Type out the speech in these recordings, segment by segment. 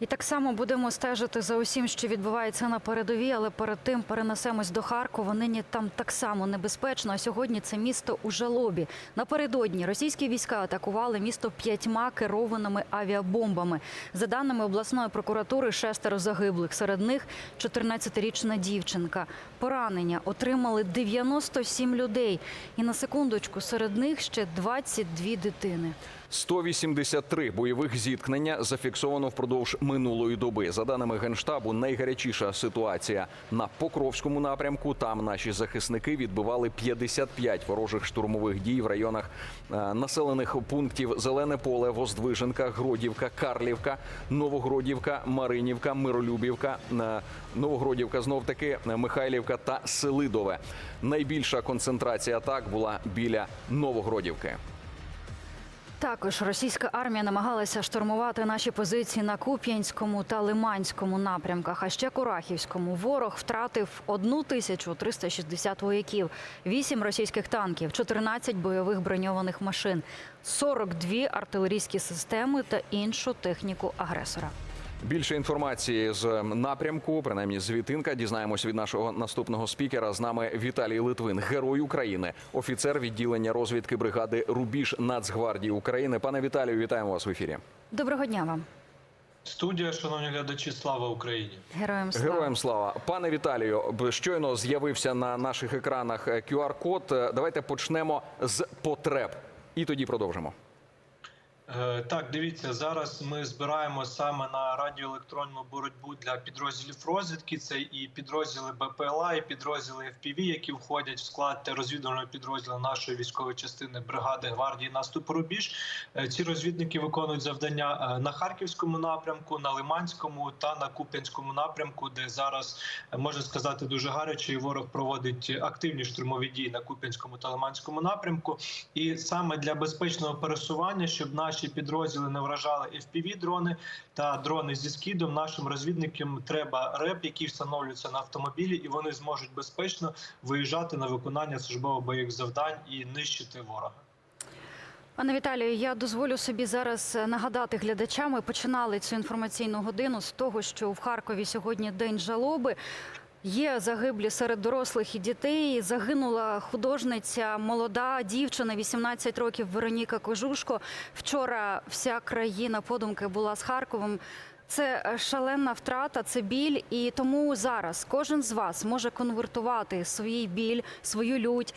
І так само будемо стежити за усім, що відбувається на передовій, але перед тим перенесемось до Харкова. Нині там так само небезпечно. А сьогодні це місто у жалобі. Напередодні російські війська атакували місто п'ятьма керованими авіабомбами. За даними обласної прокуратури, шестеро загиблих. Серед них 14-річна дівчинка. Поранення отримали 97 людей. І на секундочку серед них ще 22 дитини. 183 бойових зіткнення зафіксовано впродовж минулої доби. За даними генштабу, найгарячіша ситуація на Покровському напрямку. Там наші захисники відбивали 55 ворожих штурмових дій в районах е, населених пунктів Зелене поле, Воздвиженка, Гродівка, Карлівка, Новогродівка, Маринівка, Миролюбівка, е, Новогродівка, знов таки Михайлівка та Селидове. Найбільша концентрація атак була біля Новогродівки. Також російська армія намагалася штурмувати наші позиції на Куп'янському та Лиманському напрямках. А ще Курахівському ворог втратив 1360 вояків, 8 російських танків, 14 бойових броньованих машин, 42 артилерійські системи та іншу техніку агресора. Більше інформації з напрямку, принаймні з Вітинка, дізнаємось від нашого наступного спікера. З нами Віталій Литвин, герой України, офіцер відділення розвідки бригади Рубіж Нацгвардії України. Пане Віталію, вітаємо вас в ефірі. Доброго дня вам, Студія, шановні глядачі, слава Україні! героям слава. Героям слава, пане Віталію. Щойно з'явився на наших екранах QR-код. Е, Давайте почнемо з потреб, і тоді продовжимо. Е, Так, дивіться, зараз ми збираємо саме на радіоелектронну боротьбу для підрозділів розвідки. Це і підрозділи БПЛА, і підрозділи FPV, які входять в склад розвідувального підрозділу нашої військової частини бригади гвардії наступу рубіж. Е, Ці розвідники виконують завдання е, на харківському напрямку, на Лиманському та на Куп'янському напрямку, де зараз можна сказати дуже гаряче. і Ворог проводить активні штурмові дії на Куп'янському та Лиманському напрямку. І саме для безпечного пересування, щоб наші підрозділи не вражали fpv дрони та дрони зі скидом, нашим розвідникам треба реп, який встановлюється на автомобілі, і вони зможуть безпечно виїжджати на виконання службово бойових завдань і нищити ворога. Пане Віталію, я дозволю собі зараз нагадати глядачам. Ми починали цю інформаційну годину з того, що в Харкові сьогодні день жалоби. Є загиблі серед дорослих і дітей. Загинула художниця, молода дівчина, 18 років Вероніка Кожушко. Вчора вся країна подумки була з Харковом. Це шалена втрата, це біль, і тому зараз кожен з вас може конвертувати свій біль, свою лють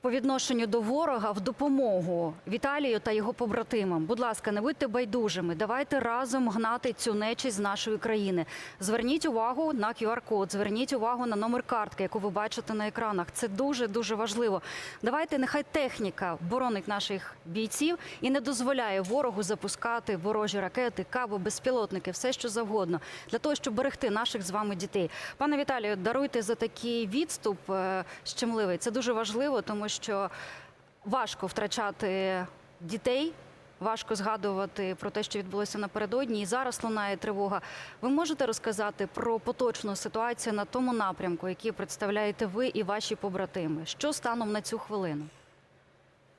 по відношенню до ворога в допомогу Віталію та його побратимам. Будь ласка, не будьте байдужими. Давайте разом гнати цю нечість з нашої країни. Зверніть увагу на QR-код, зверніть увагу на номер картки, яку ви бачите на екранах. Це дуже дуже важливо. Давайте, нехай техніка боронить наших бійців і не дозволяє ворогу запускати ворожі ракети, каби, безпілотники, все що завгодно, для того, щоб берегти наших з вами дітей. Пане Віталію, даруйте за такий відступ е, щемливий. Це дуже важливо, тому що важко втрачати дітей. Важко згадувати про те, що відбулося напередодні, і зараз лунає тривога. Ви можете розказати про поточну ситуацію на тому напрямку, який представляєте ви і ваші побратими? Що станом на цю хвилину?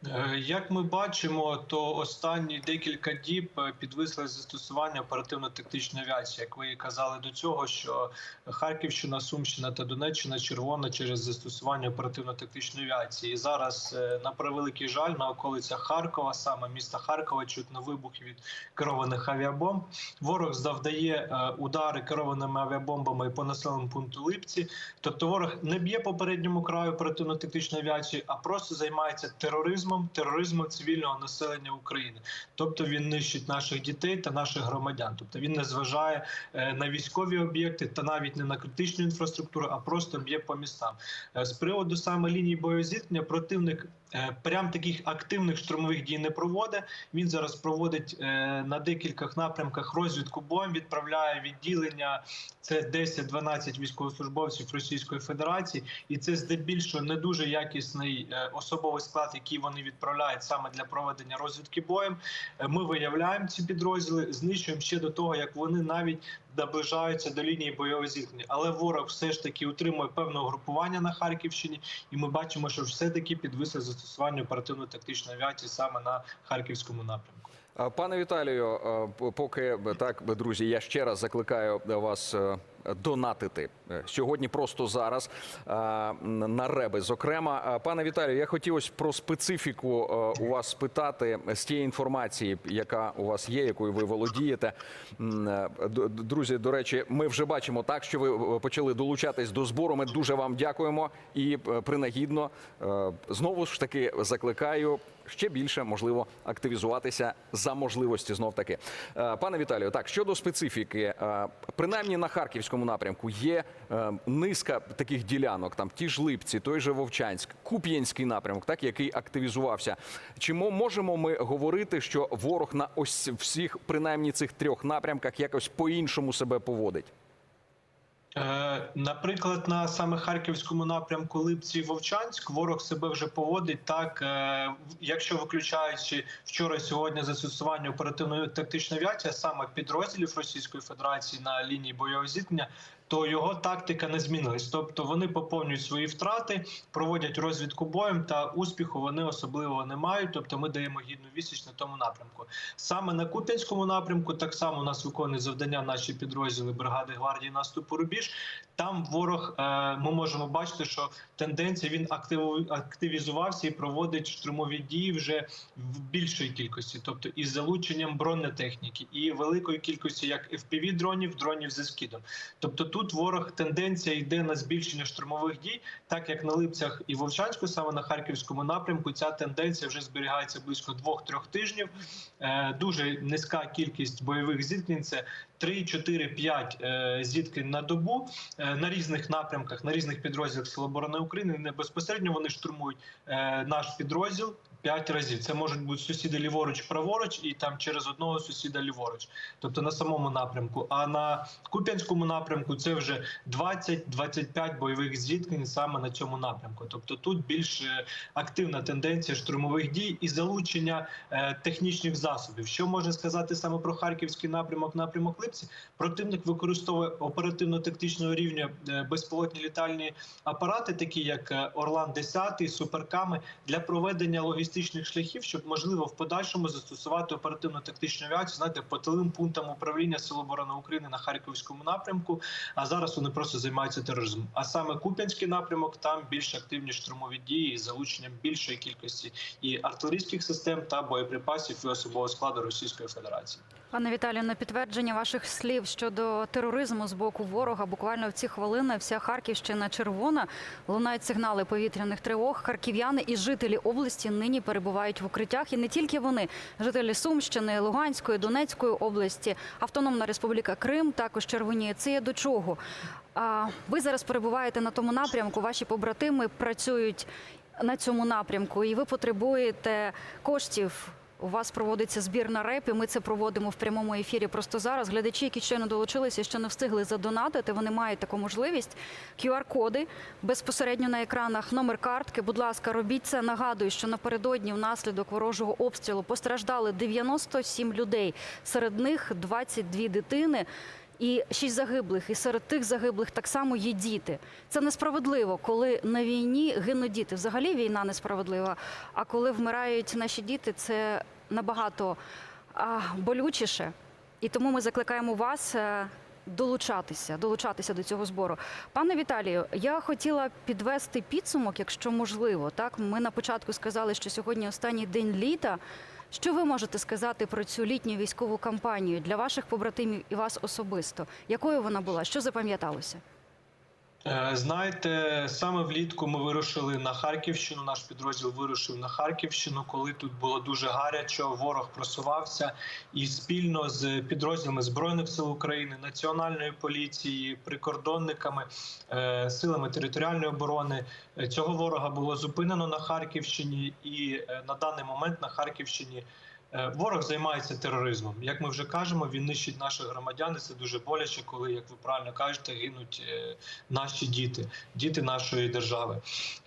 Е, Як ми бачимо, то останні декілька діб е, підвисли застосування оперативно-тактичної авіації. Як ви казали до цього, що Харківщина, Сумщина та Донеччина червона через застосування оперативно-тактичної авіації. І зараз, е, на превеликий жаль, на околицях Харкова, саме міста Харкова, чутно вибухи від керованих авіабомб. Ворог завдає удари керованими авіабомбами по населеному пункту Липці. Тобто ворог не б'є по передньому краю оперативно-тактичної авіації, а просто займається тероризмом, тероризмом цивільного населення України. Тобто він нищить наших дітей та наших громадян. Тобто він не зважає е, на військові об'єкти та навіть не на критичну інфраструктуру, а просто б'є по містам. Е, З приводу саме лінії боєзіткнення противник. Е, Прям таких активних штурмових дій не проводить. Він зараз проводить е, на декількох напрямках розвідку боєм, відправляє відділення. Це 10-12 військовослужбовців Російської Федерації, і це здебільшого не дуже якісний е, особовий склад, який вони відправляють саме для проведення розвідки боєм. Ми виявляємо ці підрозділи, знищуємо ще до того, як вони навіть наближаються до лінії бойового зіткнення. Але ворог все ж таки утримує певне угрупування на Харківщині, і ми бачимо, що все таки підвисли застосування оперативно-тактичної авіації саме на харківському напрямку. Пане Віталію, поки так, друзі, я ще раз закликаю вас е, донатити Е, сьогодні. Просто зараз е, на реби. Зокрема, Е, пане Віталію, я хотів ось про специфіку у вас спитати з тієї інформації, яка у вас є, якою ви володієте. Друзі, до речі, ми вже бачимо так, що ви почали долучатись до збору. Ми дуже вам дякуємо і принагідно знову ж таки закликаю ще більше можливо активізуватися за можливості знов таки. Пане Віталію, так щодо специфіки, принаймні на харківському напрямку є е, низка таких ділянок, там ті ж Липці, той же Вовчанськ, Куп'янський напрямок, так який активізувався. Чи мо- можемо ми говорити, що ворог на ось всіх, принаймні цих трьох напрямках, якось по-іншому себе поводить? Е, Наприклад, на саме харківському напрямку Липці Вовчанськ ворог себе вже поводить так, е, якщо виключаючи вчора і сьогодні застосування оперативної тактичної авіації, саме підрозділів Російської Федерації на лінії бойового зіткнення. То його тактика не змінилась. Тобто вони поповнюють свої втрати, проводять розвідку боєм та успіху вони особливо не мають. Тобто ми даємо гідну відсіч на тому напрямку. Саме на Куп'янському напрямку так само у нас виконують завдання наші підрозділи бригади гвардії наступу рубіж. Там ворог е, ми можемо бачити, що тенденція він активізувався і проводить штурмові дії вже в більшій кількості, тобто із залученням бронетехніки і великої кількості як fpv дронів, дронів зі скидом. Тобто тут ворог тенденція йде на збільшення штурмових дій, так як на Липцях і Вовчанську, саме на харківському напрямку, ця тенденція вже зберігається близько двох-трьох тижнів. Е, Дуже низька кількість бойових зіткнень. Це 3, 4, 5 е, зіткнень на добу е, на різних напрямках, на різних підрозділах Сил оборони України. Не безпосередньо вони штурмують е, наш підрозділ. П'ять разів це можуть бути сусіди ліворуч, праворуч, і там через одного сусіда ліворуч, тобто на самому напрямку. А на Куп'янському напрямку це вже 20-25 бойових зіткнень саме на цьому напрямку. Тобто тут більш е, активна тенденція штурмових дій і залучення е, технічних засобів. Що можна сказати саме про харківський напрямок, напрямок Липці? Противник використовує оперативно-тактичного рівня е, безпілотні літальні апарати, такі як Орлан 10 суперками, для проведення логістичних шляхів, щоб можливо в подальшому застосувати оперативно-тактичну авіацію, знаєте, по тилим пунктам управління Сил оборони України на харківському напрямку. А зараз вони просто займаються тероризмом. А саме Куп'янський напрямок там більш активні штурмові дії з залученням більшої кількості і артилерійських систем та боєприпасів і особового складу Російської Федерації. Пане Віталію, на підтвердження ваших слів щодо тероризму з боку ворога, буквально в ці хвилини вся Харківщина червона. Лунають сигнали повітряних тривог. Харків'яни і жителі області нині перебувають в укриттях. І не тільки вони, жителі Сумщини, Луганської, Донецької області, Автономна Республіка Крим також червоніє. Це є до чого? А ви зараз перебуваєте на тому напрямку. Ваші побратими працюють на цьому напрямку, і ви потребуєте коштів. У вас проводиться збір на реп, і ми це проводимо в прямому ефірі. Просто зараз глядачі, які щойно долучилися, ще не встигли задонатити. Вони мають таку можливість. QR-коди безпосередньо на екранах, номер картки. Будь ласка, робіть це. Нагадую, що напередодні внаслідок ворожого обстрілу постраждали 97 людей. Серед них 22 дитини. І шість загиблих, і серед тих загиблих так само є діти. Це несправедливо, коли на війні гинуть діти. Взагалі війна несправедлива. А коли вмирають наші діти, це набагато болючіше. І тому ми закликаємо вас е, долучатися, долучатися до цього збору. Пане Віталію, я хотіла підвести підсумок, якщо можливо. Так, ми на початку сказали, що сьогодні останній день літа. Що ви можете сказати про цю літню військову кампанію для ваших побратимів і вас особисто? Якою вона була? Що запам'яталося? Е, Знаєте, саме влітку ми вирушили на Харківщину. Наш підрозділ вирушив на Харківщину, коли тут було дуже гарячо. Ворог просувався і спільно з підрозділами збройних сил України, національної поліції, прикордонниками, е, силами територіальної оборони е, цього ворога було зупинено на Харківщині, і на даний момент на Харківщині. Е, Ворог займається тероризмом. Як ми вже кажемо, він нищить наших громадян. і Це дуже боляче, коли, як ви правильно кажете, гинуть е, наші діти, діти нашої держави.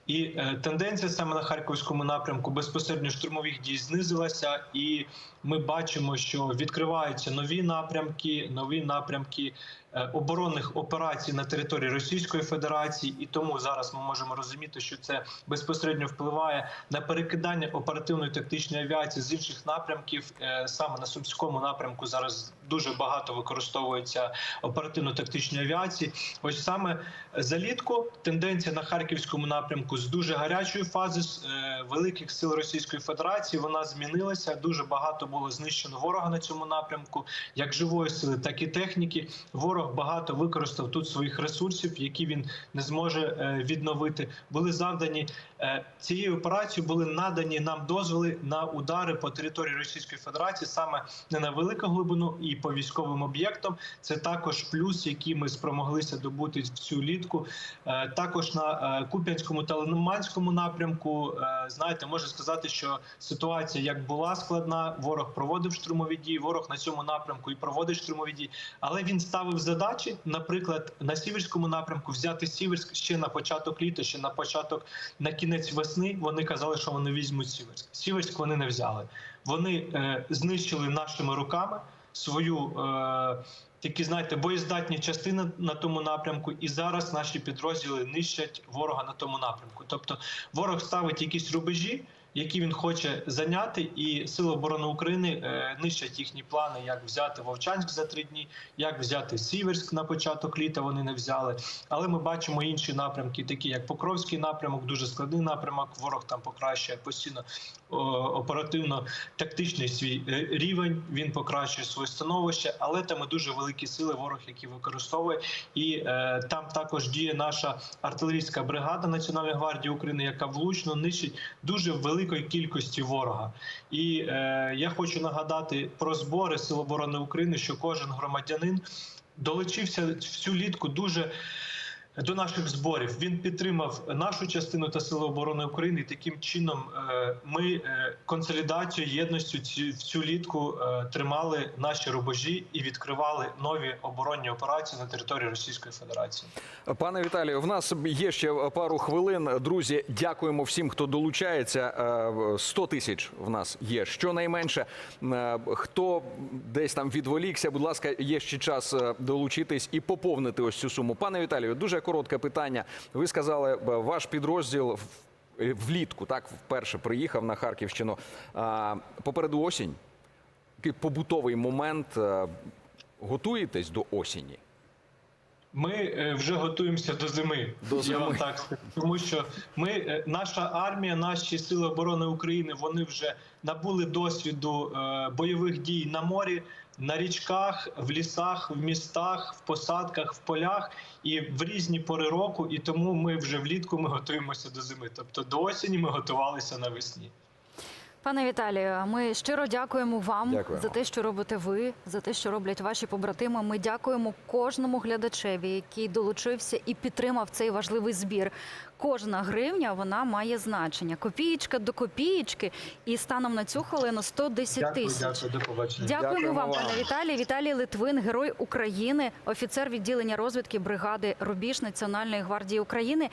І е, тенденція саме на харківському напрямку безпосередньо штурмових дій знизилася, і ми бачимо, що відкриваються нові напрямки, нові напрямки е, оборонних операцій на території Російської Федерації, і тому зараз ми можемо розуміти, що це безпосередньо впливає на перекидання оперативної тактичної авіації з інших напрямків. Е, Саме на сумському напрямку зараз дуже багато використовується оперативно-тактичної авіації. Ось саме залітку тенденція на харківському напрямку з дуже гарячої фази з е, великих сил Російської Федерації вона змінилася. Дуже багато було знищено ворога на цьому напрямку, як живої сили, так і техніки. Ворог багато використав тут своїх ресурсів, які він не зможе е, відновити. Були завдані цією операцією. Були надані нам дозволи на удари по території Російської Федерації, саме не на велику глибину і по військовим об'єктам. Це також плюс, який ми спромоглися добути в цю літку. Е, Також на е, Куп'янському та Лиманському напрямку е, знаєте, можна сказати, що ситуація як була складна. Ворог проводив штурмові дії. Ворог на цьому напрямку і проводить штурмові дії, але він ставив задачі, наприклад, на Сіверському напрямку взяти Сіверськ ще на початок літа, ще на початок на кінець весни. Вони казали, що вони візьмуть Сіверськ. Сіверськ вони не взяли. Вони е, знищили нашими руками свою. Е, такі, знаєте, боєздатні частини на тому напрямку, і зараз наші підрозділи нищать ворога на тому напрямку. Тобто ворог ставить якісь рубежі, які він хоче зайняти, і Сили оборони України е, нищать їхні плани, як взяти Вовчанськ за три дні, як взяти Сіверськ на початок літа. Вони не взяли. Але ми бачимо інші напрямки, такі як Покровський напрямок, дуже складний напрямок. Ворог там покращує постійно оперативно-тактичний свій е, рівень. Він покращує своє становище, але там і дуже великі сили ворог, які використовує, і е, там також діє наша артилерійська бригада Національної гвардії України, яка влучно нищить дуже великої кількості ворога. І е, я хочу нагадати про збори Сил оборони України, що кожен громадянин долучився всю літку дуже. До наших зборів він підтримав нашу частину та сили оборони України. Таким чином е, ми е, консолідацію єдністю в цю літку е, тримали наші рубежі і відкривали нові оборонні операції на території Російської Федерації. Пане Віталію, в нас є ще пару хвилин. Друзі, дякуємо всім, хто долучається. Е, 100 тисяч в нас є щонайменше. Хто десь там відволікся, будь ласка, є ще час долучитись і поповнити ось цю суму. Пане Віталію, дуже коротке питання. Ви сказали, е, ваш підрозділ влітку, так вперше приїхав на Харківщину. Попереду осінь. Такий побутовий момент. Е, Готуєтесь до осені? Ми е, вже готуємося до зими. До Я вам так скажу. тому що ми, е, наша армія, наші сили оборони України, вони вже набули досвіду е, бойових дій на морі, на річках, в лісах, в містах, в посадках, в полях і в різні пори року. І тому ми вже влітку ми готуємося до зими. Тобто до осені ми готувалися навесні. Пане Віталію, ми щиро дякуємо вам Дякуємо. за те, що робите ви, за те, що роблять ваші побратими. Ми дякуємо кожному глядачеві, який долучився і підтримав цей важливий збір. Кожна гривня вона має значення. Копієчка до копієчки, і станом на цю хвилину 110 Дякую, тисяч. дякую, до побачення. Дякуємо, Дякуємо вам, вам. пане Віталій. Віталій Литвин, герой України, офіцер відділення розвідки бригади Рубіж Національної гвардії України.